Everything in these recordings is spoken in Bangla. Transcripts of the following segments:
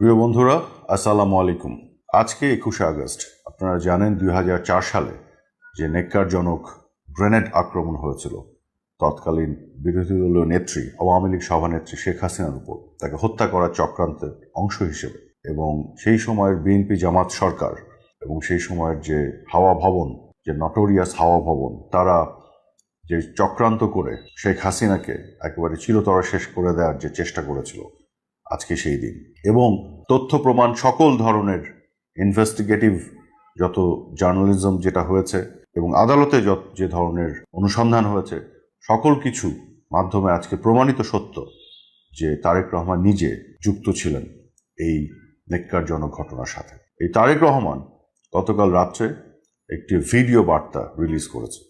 প্রিয় বন্ধুরা, আসসালামু আলাইকুম। আজকে একুশে আগস্ট। আপনারা জানেন দুই হাজার চার সালে যে নেককারজনক গ্রেনেড আক্রমণ হয়েছিল, তৎকালীন বিরোধী দলীয় নেত্রী, আওয়ামী লীগ সভানেত্রী শেখ হাসিনার উপর। তাকে হত্যা করার চক্রান্তের অংশ হিসেবে। এবং সেই সময়ের বিএনপি জামাত সরকার এবং সেই সময়ের যে হাওয়া ভবন, যে নটোরিয়াস হাওয়া ভবন, তারা যে চক্রান্ত করে শেখ হাসিনাকে একেবারে চিরতরা শেষ করে দেওয়ার যে চেষ্টা করেছিল আজকে সেই দিন। এবং তথ্য প্রমাণ সকল ধরনের ইনভেস্টিগেটিভ যত জার্নালিজম যেটা হয়েছে এবং আদালতে যত যে ধরনের অনুসন্ধান হয়েছে, সকল কিছু মাধ্যমে আজকে প্রমাণিত সত্য যে তারেক রহমান নিজে যুক্ত ছিলেন এই নেককারজনক ঘটনার সাথে। এই তারেক রহমান গতকাল রাত্রে একটি ভিডিও বার্তা রিলিজ করেছে।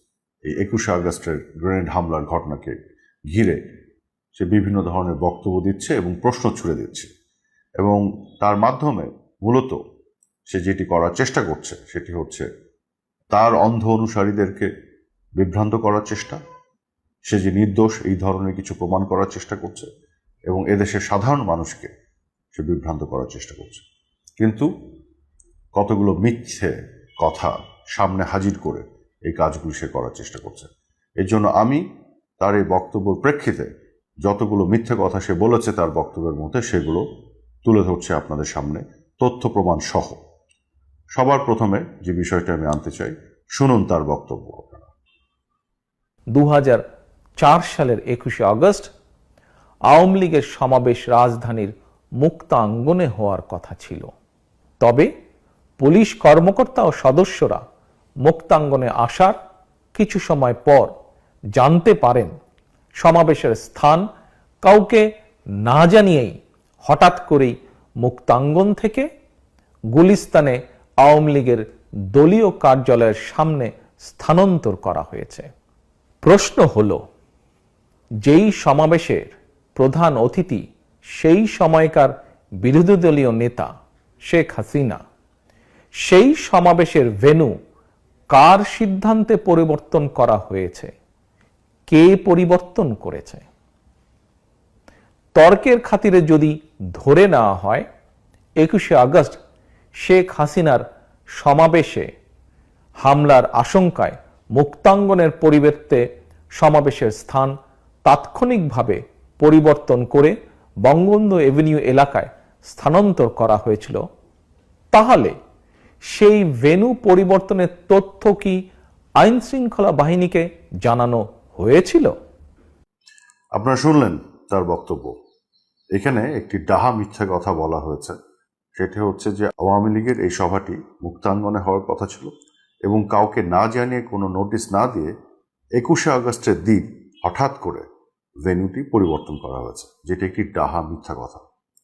এই একুশে আগস্টের গ্রেনেড হামলার ঘটনাকে ঘিরে সে বিভিন্ন ধরনের বক্তব্য দিচ্ছে এবং প্রশ্ন ছুড়ে দিচ্ছে। এবং তার মাধ্যমে মূলত সে যেটি করার চেষ্টা করছে, সেটি হচ্ছে তার অন্ধ অনুসারীদেরকে বিভ্রান্ত করার চেষ্টা। সে যে নির্দোষ, এই ধরনের কিছু প্রমাণ করার চেষ্টা করছে এবং এদেশের সাধারণ মানুষকে সে বিভ্রান্ত করার চেষ্টা করছে। কিন্তু কতগুলো মিথ্যে কথা সামনে হাজির করে এই কাজগুলি সে করার চেষ্টা করছে। এর জন্য আমি তার এই বক্তব্যের প্রেক্ষিতে যতগুলো মিথ্যে কথা সে বলেছে তার বক্তব্যের মধ্যে সেগুলো তুলে ধরছে আপনাদের সামনে, তথ্য প্রমাণ সহ। সবার প্রথমে যে বিষয়টা আমি আনতে চাই, শুনুন তার বক্তব্য আপনারা। দু সালের একুশে আগস্ট, আওয়ামী লীগের সমাবেশ রাজধানীর মুক্তাঙ্গনে হওয়ার কথা ছিল। তবে পুলিশ কর্মকর্তা ও সদস্যরা মুক্তাঙ্গনে আসার কিছু সময় পর জানতে পারেন সমাবেশের স্থান কাউকে না জানিয়েই হঠাৎ করেই মুক্তাঙ্গন থেকে গুলিস্তানে আওয়ামী লীগের দলীয় কার্যালয়ের সামনে স্থানান্তর করা হয়েছে। প্রশ্ন হল, যেই সমাবেশের প্রধান অতিথি সেই সময়কার বিরোধী দলীয় নেতা শেখ হাসিনা, সেই সমাবেশের ভেনু কার সিদ্ধান্তে পরিবর্তন করা হয়েছে? কে পরিবর্তন করেছে? তর্কের খাতিরে যদি ধরে নেওয়া হয়, একুশে আগস্ট শেখ হাসিনার সমাবেশে হামলার আশঙ্কায় মুক্তাঙ্গনের পরিবর্তে সমাবেশের স্থান তাৎক্ষণিকভাবে পরিবর্তন করে বঙ্গবন্ধু এভিনিউ এলাকায় স্থানান্তর করা হয়েছিল, তাহলে সেই ভেনু পরিবর্তনের তথ্য কি আইনশৃঙ্খলা বাহিনীকে জানানো হয়েছিল? আপনারা শুনলেন তার বক্তব্য। এখানে একটি ডাহা মিথ্যা কথা বলা হয়েছে। সেটি হচ্ছে যে আওয়ামী লীগের এই সভাটি মুক্তাঙ্গনে হওয়ার কথা ছিল এবং কাউকে না জানিয়ে, কোনো নোটিশ না দিয়ে একুশে আগস্টের দিন হঠাৎ করে ভেন্যুটি পরিবর্তন করা হয়েছে, যেটি একটি ডাহা মিথ্যা কথা।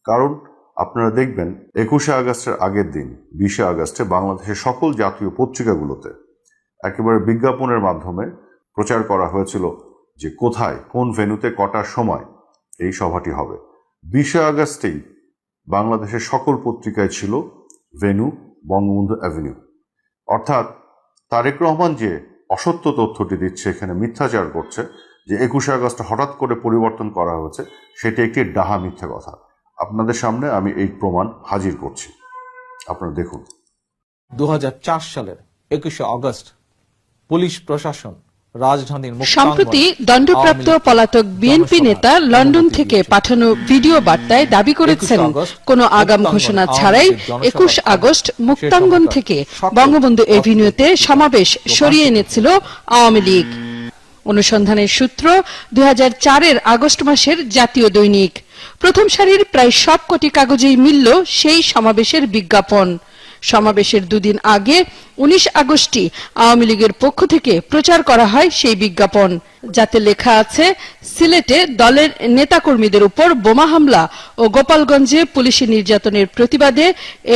কারণ আপনারা দেখবেন, একুশে আগস্টের আগের দিন, বিশে আগস্টে বাংলাদেশের সকল জাতীয় পত্রিকাগুলোতে একেবারে বিজ্ঞাপনের মাধ্যমে প্রচার করা হয়েছিল যে কোথায়, কোন ভেন্যুতে কটার সময় এই সভাটি হবে। বিশে আগস্টেই বাংলাদেশের সকল পত্রিকায় ছিল ভেনু বঙ্গবন্ধু অ্যাভিনিউ। অর্থাৎ তারেক রহমান যে অসত্য তথ্যটি দিচ্ছে, এখানে মিথ্যাচার করছে, যে একুশে আগস্ট হঠাৎ করে পরিবর্তন করা হয়েছে, সেটি একটি ডাহা মিথ্যা কথা। আপনাদের সামনে আমি এই প্রমাণ হাজির করছি। আপনারা দেখুন। দু হাজার চার সালের একুশে আগস্ট পুলিশ প্রশাসন সম্প্রতি দণ্ডপ্রাপ্ত পলাতক বিএনপি নেতা লন্ডন থেকে পাঠানো ভিডিও বার্তায় দাবি করেছেন কোনো আগাম ঘোষণা ছাড়াই একুশ আগস্ট মুক্তাঙ্গন থেকে বঙ্গবন্ধু এভিনিউতে সমাবেশ সরিয়ে এনেছিল আওয়ামী লীগ। অনুসন্ধানের সূত্র দুই এর আগস্ট মাসের জাতীয় দৈনিক। প্রথম সারির প্রায় সব কোটি কাগজেই মিলল সেই সমাবেশের বিজ্ঞাপন। সমাবেশের দুদিন আগে উনিশ আগস্টই আওয়ামী লীগের পক্ষ থেকে প্রচার করা হয় সেই বিজ্ঞাপন। যাতে লেখা আছে, সিলেটে দলের নেতাকর্মীদের উপর বোমা হামলা ও গোপালগঞ্জে পুলিশি নির্যাতনের প্রতিবাদে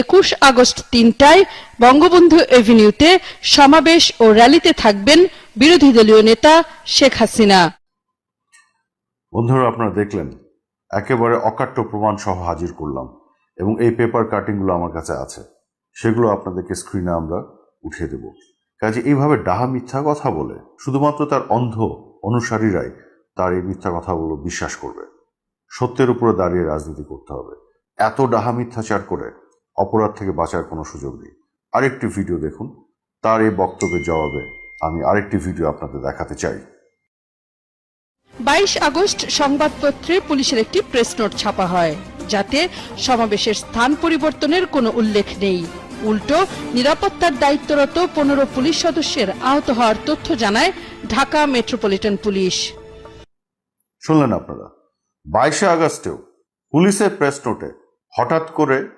একুশ আগস্ট তিনটায় বঙ্গবন্ধু এভিনিউতে সমাবেশ ও র্যালিতে থাকবেন বিরোধী দলীয় নেতা শেখ হাসিনা। বন্ধুরা, আপনারা দেখলেন, একেবারে অকাট্য প্রমাণ সহ হাজির করলাম এবং এই পেপার কাটিংগুলো আমার কাছে আছে। সেগুলো আপনাদেরকে স্ক্রিনে আমরা উঠিয়ে দেব। কাজে এইভাবে ডাহা মিথ্যা কথা বলে, শুধুমাত্র তার অন্ধ অনুসারীরাই তার এই মিথ্যা কথাগুলো বিশ্বাস করবে। সত্যের উপরে দাঁড়িয়ে রাজনীতি করতে হবে। এত ডাহা মিথ্যাচার করে অপরাধ থেকে বাঁচার কোনো সুযোগ নেই। আরেকটি ভিডিও দেখুন, তার এই বক্তব্যের জবাবে আমি আরেকটি ভিডিও আপনাদের দেখাতে চাই। বাইশ আগস্ট সংবাদপত্রে পুলিশের একটি প্রেস নোট ছাপা হয়, যাতে সমাবেশের স্থান পরিবর্তনের কোনো উল্লেখ নেই। উল্টো, নিরাপত্তার দায়িত্বরত পনেরো পুলিশ সদস্যের আহত হওয়ার তথ্য জানায় ঢাকা মেট্রোপলিটন পুলিশ। শুনলেন আপনারা? বাইশে আগস্টেও পুলিশের প্রেস নোটে হঠাৎ করে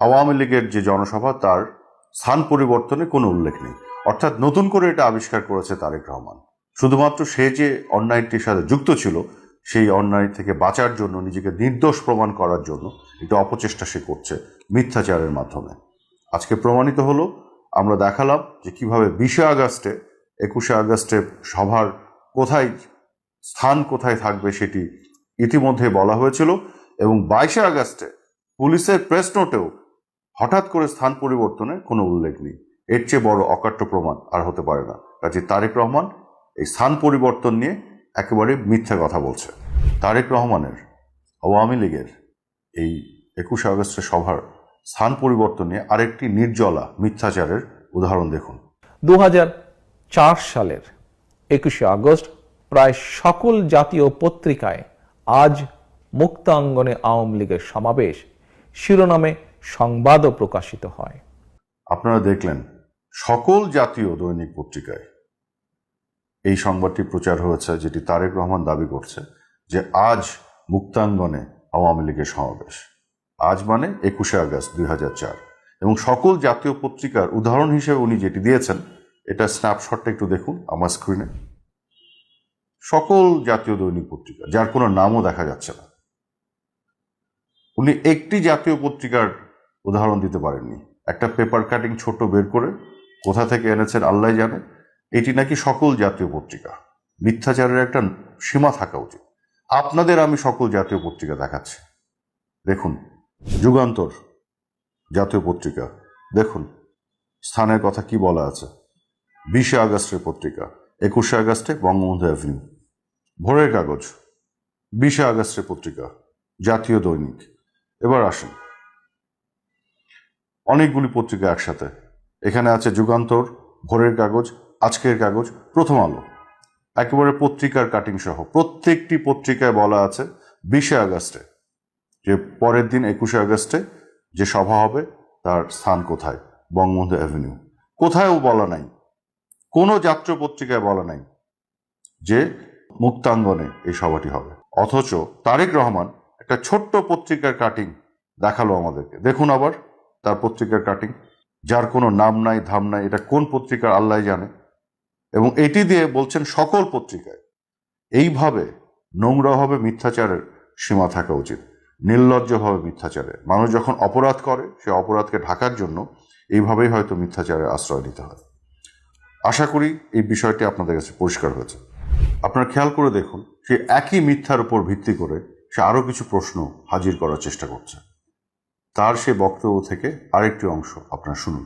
আওয়ামী লীগের যে জনসভা, তার স্থান পরিবর্তনে কোনো উল্লেখ নেই। অর্থাৎ নতুন করে এটা আবিষ্কার করেছে তারেক রহমান। শুধুমাত্র সে যে অন্যায়টির সাথে যুক্ত ছিল সেই অন্যায় থেকে বাঁচার জন্য, নিজেকে নির্দোষ প্রমাণ করার জন্য এটা অপচেষ্টা সে করছে মিথ্যাচারের মাধ্যমে। আজকে প্রমাণিত হলো, আমরা দেখালাম যে কীভাবে বিশে আগস্টে, একুশে আগস্টে সভার কোথায়, স্থান কোথায় থাকবে সেটি ইতিমধ্যে বলা হয়েছিল এবং বাইশে আগস্টে পুলিশের প্রেস নোটেও হঠাৎ করে স্থান পরিবর্তনের কোনো উল্লেখ নেই। এর চেয়ে বড় অকাট্য প্রমাণ আর হতে পারে না। কাজে তারেক রহমান এই স্থান পরিবর্তন নিয়ে একেবারে মিথ্যা কথা বলছে। তারেক রহমানের আওয়ামী লীগের এই একুশে আগস্টের সভার স্থান পরিবর্তনে আরেকটি নির্জলা মিথ্যাচারের উদাহরণ দেখুন। দু হাজার চার সালের একুশে আগস্ট প্রায় সকল জাতীয় পত্রিকায় আজ মুক্তাঙ্গনে আওয়ামী লীগের সমাবেশ শিরোনামে সংবাদও প্রকাশিত হয়। আপনারা দেখলেন সকল জাতীয় দৈনিক পত্রিকায় এই সংবাদটি প্রচার হয়েছে যেটি তারেক রহমান দাবি করছে যে আজ মুক্তাঙ্গনে আওয়ামী লীগের সমাবেশ। আজ মানে একুশে আগস্ট দুই হাজার চার। এবং সকল জাতীয় পত্রিকার উদাহরণ হিসেবে উনি যেটি দিয়েছেন, এটা স্ন্যাপশটটা একটু দেখুন আমার স্ক্রিনে সকল জাতীয় দৈনিক পত্রিকা, যার কোনো নামও দেখা যাচ্ছে না। উনি একটি জাতীয় পত্রিকার উদাহরণ দিতে পারেননি। একটা পেপার কাটিং ছোট বের করে কোথা থেকে এনেছেন আল্লাহ জানে। এটি নাকি সকল জাতীয় পত্রিকা। মিথ্যাচারের একটা সীমা থাকা উচিত। আপনাদের আমি সকল জাতীয় পত্রিকা দেখাচ্ছি। দেখুন, যুগান্তর জাতীয় পত্রিকা। দেখুন, স্থানের কথা কি বলা আছে। বিশে আগস্টের পত্রিকা, একুশে আগস্টে বঙ্গবন্ধু অ্যাভিনিউ। ভোরের কাগজ, বিশে আগস্টের পত্রিকা, জাতীয় দৈনিক। এবার আসুন। অনেকগুলি পত্রিকা একসাথে। এখানে আছে যুগান্তর, ভোরের কাগজ আজকের কাগজ প্রথম আলো। একেবারে পত্রিকার কাটিং সহ। প্রত্যেকটি পত্রিকায় বলা আছে বিশে আগস্টে। যে পরের দিন একুশে আগস্টে যে সভা হবে, তার স্থান কোথায়? বঙ্গবন্ধু অ্যাভিনিউ কোথায়ও বলা নাই। কোনো যাত্র পত্রিকায় বলা নাই যে মুক্তাঙ্গনে এই সভাটি হবে। অথচ তারেক রহমান একটা ছোট্ট পত্রিকার কাটিং দেখাল আমাদেরকে। দেখুন আবার তার পত্রিকার কাটিং যার কোনো নাম নাই, ধাম নাই, এটা কোন পত্রিকার আল্লাহ জানে? এবং এটি দিয়ে বলছেন সকল পত্রিকায়, এইভাবে নোংরাভাবে মিথ্যাচারের সীমা থাকা উচিত, নির্লজ্জভাবে মিথ্যাচারে। মানুষ যখন অপরাধ করে, সে অপরাধকে ঢাকার জন্য এইভাবেই হয়তো মিথ্যাচারের আশ্রয় নিতে হয়। আশা করি এই বিষয়টি আপনাদের কাছে পরিষ্কার হয়েছে। আপনারা খেয়াল করে দেখুন, সে একই মিথ্যার উপর ভিত্তি করে সে আরও কিছু প্রশ্ন হাজির করার চেষ্টা করছে। তার সে বক্তব্য থেকে আরেকটি অংশ আপনারা শুনুন।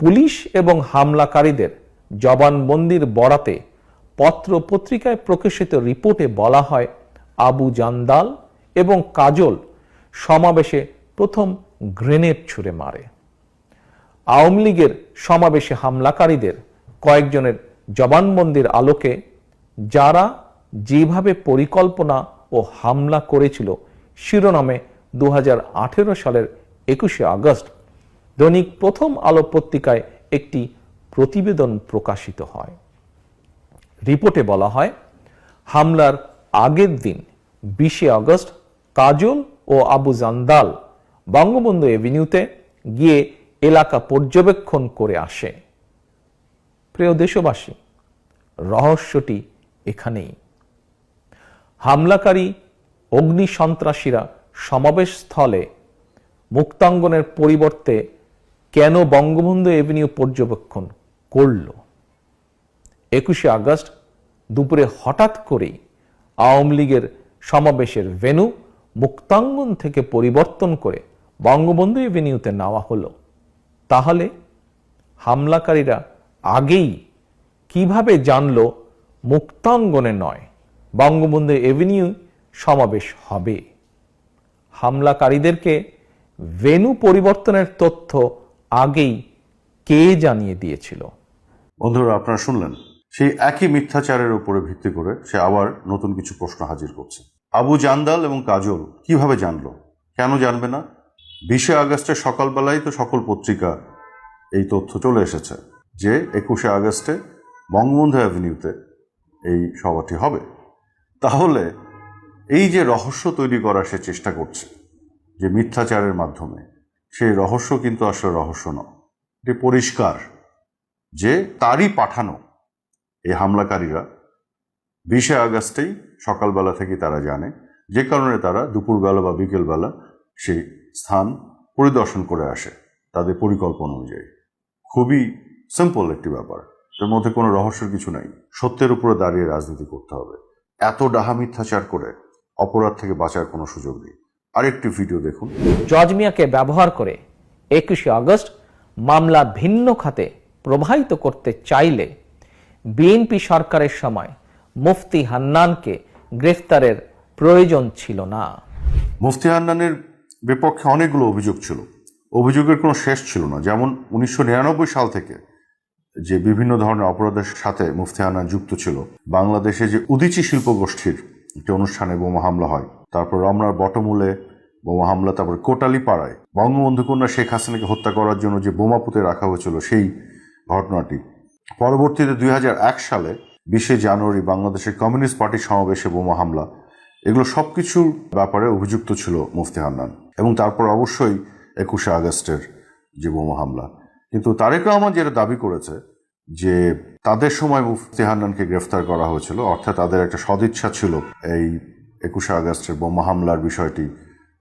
পুলিশ এবং হামলাকারীদের জবানবন্দির বরাতে পত্র পত্রিকায় প্রকাশিত রিপোর্টে বলা হয়, আবু জান্দাল এবং কাজল সমাবেশে প্রথম গ্রেনেড ছুড়ে মারে। আওয়ামী লীগের সমাবেশে হামলাকারীদের কয়েকজনের জবানবন্দির আলোকে যারা যেভাবে পরিকল্পনা ও হামলা করেছিল, শিরোনামে দু হাজার আঠেরো সালের একুশে আগস্ট দৈনিক প্রথম আলো পত্রিকায় একটি প্রতিবেদন প্রকাশিত হয়। রিপোর্টে বলা হয়, হামলার আগের দিন বিশে আগস্ট কাজল ও আবু জান্দাল বঙ্গবন্ধু এভিনিউতে গিয়ে এলাকা পর্যবেক্ষণ করে আসে। প্রিয় দেশবাসী, রহস্যটি এখানেই। হামলাকারী অগ্নি সন্ত্রাসীরা সমাবেশ স্থলে মুক্তাঙ্গনের পরিবর্তে কেন বঙ্গবন্ধু এভিনিউ পর্যবেক্ষণ করল? একুশে আগস্ট, দুপুরে হঠাৎ করেই আওয়ামী লীগের সমাবেশের ভেনু মুক্তাঙ্গন থেকে পরিবর্তন করে বঙ্গবন্ধু এভিনিউতে নেওয়া হলো। তাহলে হামলাকারীরা আগেই কীভাবে জানলো মুক্তাঙ্গনে নয়, বঙ্গবন্ধু এভিনিউ সমাবেশ হবে? হামলাকারীদেরকে ভেনু পরিবর্তনের তথ্য আগেই কে জানিয়ে দিয়েছিল? বন্ধুরা, আপনারা শুনলেন। সেই একই মিথ্যাচারের উপরে ভিত্তি করে সে আবার নতুন কিছু প্রশ্ন হাজির করছে। আবু জান্দাল এবং কাজল কীভাবে জানলো? কেন জানবে না? বিশে আগস্টের সকালবেলায় তো সকল পত্রিকা এই তথ্য চলে এসেছে যে একুশে আগস্টে বঙ্গবন্ধু অ্যাভিনিউতে এই সভাটি হবে। তাহলে এই যে রহস্য তৈরি করার সে চেষ্টা করছে যে মিথ্যাচারের মাধ্যমে সেই রহস্য কিন্তু আসলে রহস্য নয়। এটি পরিষ্কার যে তারই পাঠানো এই হামলাকারীরা বিশে আগস্টেই সকালবেলা থেকে তারা জানে, যে কারণে তারা দুপুরবেলা বা বিকেলবেলা সেই স্থান পরিদর্শন করে আসে তাদের পরিকল্পনা অনুযায়ী। খুবই সিম্পল একটি ব্যাপার। এর মধ্যে কোনো রহস্যের কিছু নাই। সত্যের উপরে দাঁড়িয়ে রাজনীতি করতে হবে। এত ডাহা মিথ্যাচার করে অপরাধ থেকে বাঁচার কোনো সুযোগ নেই। আরেকটি ভিডিও দেখুন। জজ মিয়াকে ব্যবহার করে একুশে আগস্ট মামলা ভিন্ন খাতে প্রবাহিত করতে চাইলে বিএনপি সরকারের সময় মুফতি হান্নানকে গ্রেফতারের প্রয়োজন ছিল না। মুফতি হান্নানের বিপক্ষে অনেকগুলো অভিযোগ ছিল। অভিযোগের কোনো শেষ ছিল না। যেমন উনিশশো নিরানব্বই সাল থেকে যে বিভিন্ন ধরনের অপরাধের সাথে মুফতি হান্নান যুক্ত ছিল বাংলাদেশে যে উদিচি শিল্প গোষ্ঠীর একটি অনুষ্ঠানে বোমা হামলা হয়। তারপর রমনার বটমূলে বোমা হামলা, তারপর কোটালি পাড়ায় বঙ্গবন্ধু কন্যা শেখ হাসিনাকে হত্যা করার জন্য যে বোমা পুঁতে রাখা হয়েছিল সেই ঘটনাটি। পরবর্তীতে দুই হাজার এক সালে বিশে জানুয়ারি বাংলাদেশের কমিউনিস্ট পার্টির সমাবেশে বোমা হামলা। এগুলো সব কিছুর ব্যাপারে অভিযুক্ত ছিল মুফতি হান্নান এবং তারপর অবশ্যই একুশে আগস্টের যে বোমা হামলা। কিন্তু তারেক রহমান যেটা দাবি করেছে যে তাদের সময় মুফতি হান্নানকে গ্রেফতার করা হয়েছিল, অর্থাৎ তাদের একটা সদিচ্ছা ছিল এই একুশে আগস্টের বোমা হামলার বিষয়টি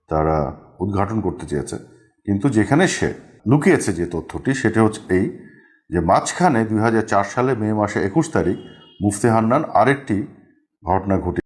তারা উদ্ঘাটন করতে চেয়েছে। কিন্তু যেখানে সে লুকিয়েছে যে তথ্যটি, সেটা হচ্ছে এই যে মাঝখানে দুই হাজার চার সালে মে মাসে একুশ তারিখ মুফতি হান্নান আরেকটি ঘটনা ঘটে